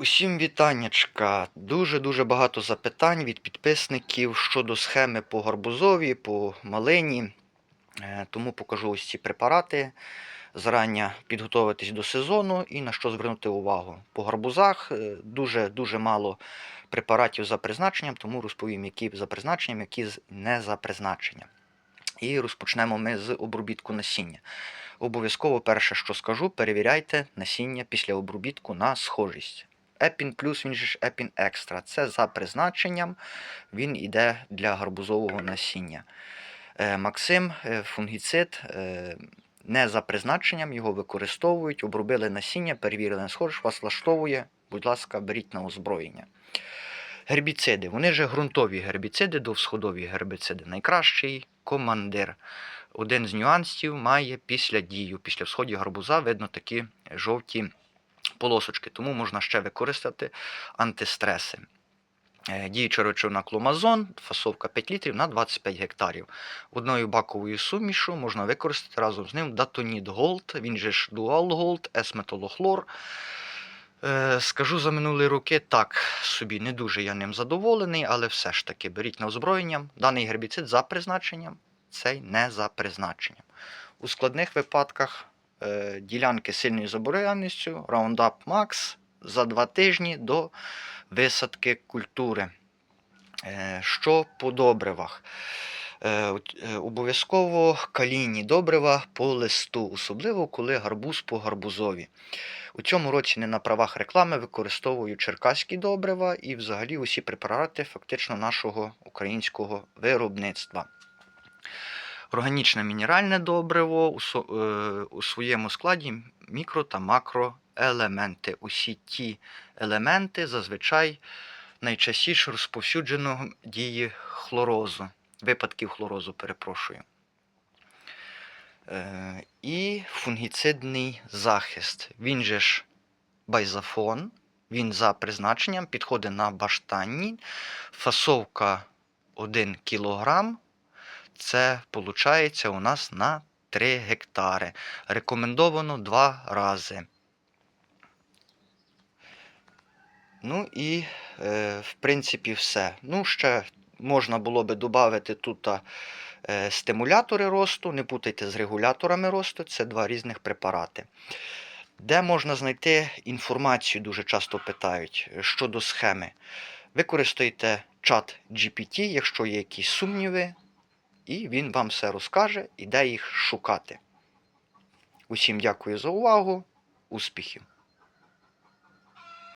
Усім вітаннячка. Дуже-дуже багато запитань від підписників щодо схеми по гарбузові, по малині. Е, Тому покажу ось ці препарати. Зарання підготуватись до сезону і на що звернути увагу. По гарбузах дуже-дуже мало препаратів за призначенням, тому розповім, які за призначенням, які не за призначенням. І розпочнемо ми з обробітку насіння. Обов'язково перше, що скажу, перевіряйте насіння після обробітку на схожість. Епін плюс, він же ж Епін екстра. Це за призначенням, він йде для гарбузового насіння. Е, Максим, е, фунгіцид, е, не за призначенням, його використовують, обробили насіння, перевірили на схожість, вас влаштовує, будь ласка, беріть на озброєння. Гербіциди. Вони же ґрунтові гербіциди, довсходові гербіциди. Найкращий командир. Один з нюансів має після дію. Після всході гарбуза видно такі жовті полосочки, тому можна ще використати антистреси. Е, Діюча речовина кломазон, фасовка 5 літрів на 25 гектарів. Одною баковою сумішу можна використати разом з ним Датонід Голд, він же ж Дуал Голд, Есметолохлор. Е, Скажу за минулі роки так собі не дуже я ним задоволений, але все ж таки беріть на озброєння. Даний гербіцид за призначенням, цей не за призначенням. У складних випадках ділянки з сильною забороненістю Roundup Max за два тижні до висадки культури. Е, Що по добривах? Е, е, Обов'язково калійні добрива по листу, особливо коли гарбуз по гарбузові. У цьому році не на правах реклами використовую черкаські добрива і взагалі усі препарати фактично нашого українського виробництва. Органічне мінеральне добриво у, е, у своєму складі мікро та макроелементи. Усі ті елементи зазвичай найчастіше розповсюджено дії хлорозу, випадків хлорозу, перепрошую. Е, і фунгіцидний захист. Він же ж байзафон, він за призначенням підходить на баштанні. Фасовка 1 кг. Це виходить у нас на 3 гектари. Рекомендовано 2 рази. Ну і, е, в принципі, все. Ну, ще можна було би додати тут е, стимулятори росту. Не путайте з регуляторами росту, це два різних препарати. Де можна знайти інформацію, дуже часто питають щодо схеми. Використайте чат GPT, якщо є якісь сумніви, і він вам все розкаже і де їх шукати. Усім дякую за увагу. Успіхів!